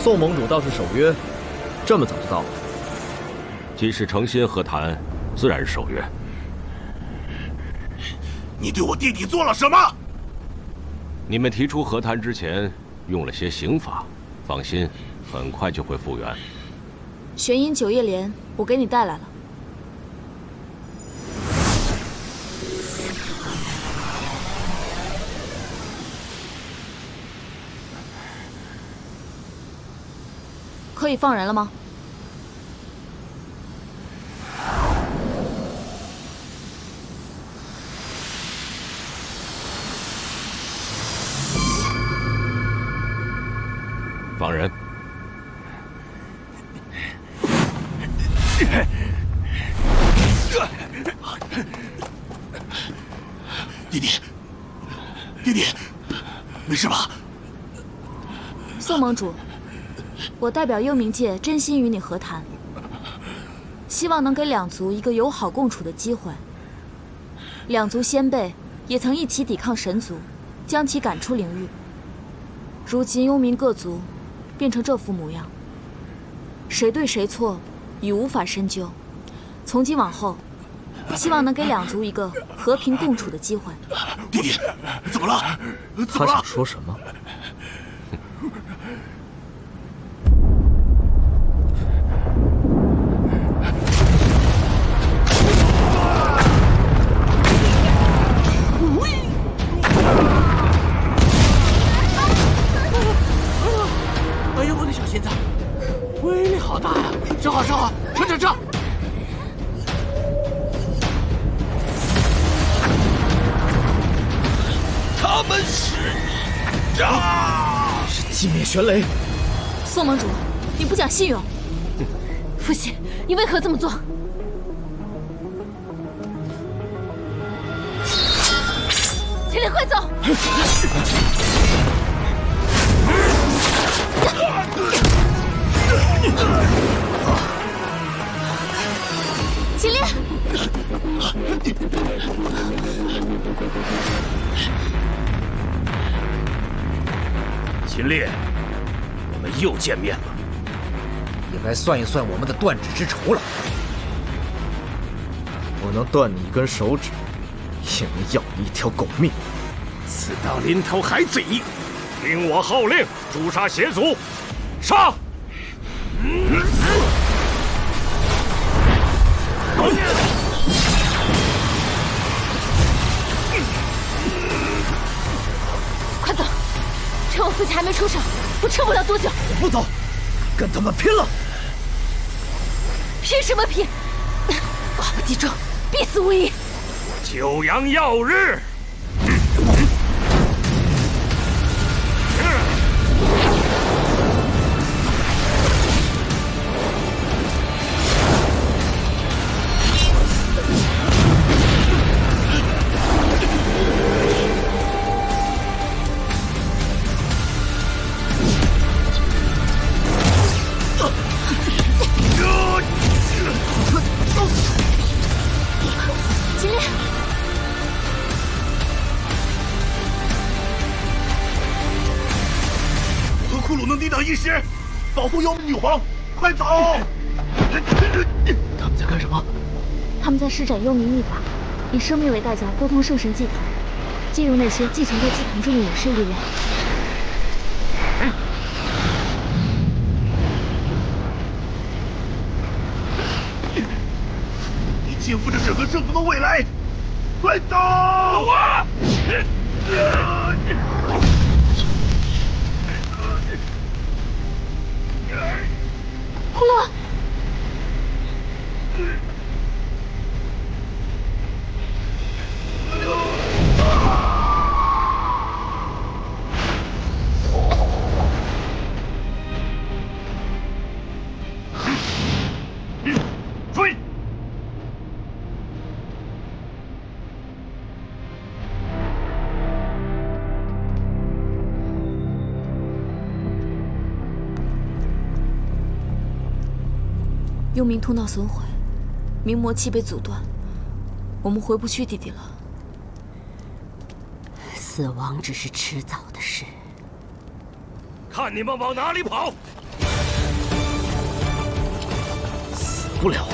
宋盟主倒是守约，这么早就到了。既是诚心和谈，自然是守约。你对我弟弟做了什么？你们提出和谈之前用了些刑法，放心，很快就会复原。玄阴九叶莲，我给你带来了。可以放人了吗？放人。弟弟，弟弟，没事吧？宋盟主，我代表幽冥界真心与你和谈，希望能给两族一个友好共处的机会。两族先辈也曾一起抵抗神族，将其赶出灵域。如今幽冥各族变成这副模样，谁对谁错已无法深究。从今往后，希望能给两族一个和平共处的机会。弟弟，怎么了？怎他么了想？说什么？好大呀！收好，收好，撤撤撤！他们是啊！寂灭玄雷，宋盟主，你不讲信用。父亲，你为何这么做？秦烈，快走！秦烈，我们又见面了。也该算一算我们的断指之仇了。我能断你一根手指，也能要你一条狗命。死到临头还嘴硬，听我号令，诛杀邪族，杀！父亲还没出手，我撑不了多久。我不走，跟他们拼了！拼什么拼？寡不敌众，必死无疑。九阳耀日。和库鲁能抵挡一时，保护幽冥女皇，快走！他们在干什么？他们在施展幽冥秘法，以生命为代价沟通圣神祭坛，进入那些寄存在祭坛中的隐世力量。肩负着整个圣族的未来，快走！幽冥通道损毁冥魔器被阻断我们回不去弟弟了。死亡只是迟早的事。看你们往哪里跑！死不了。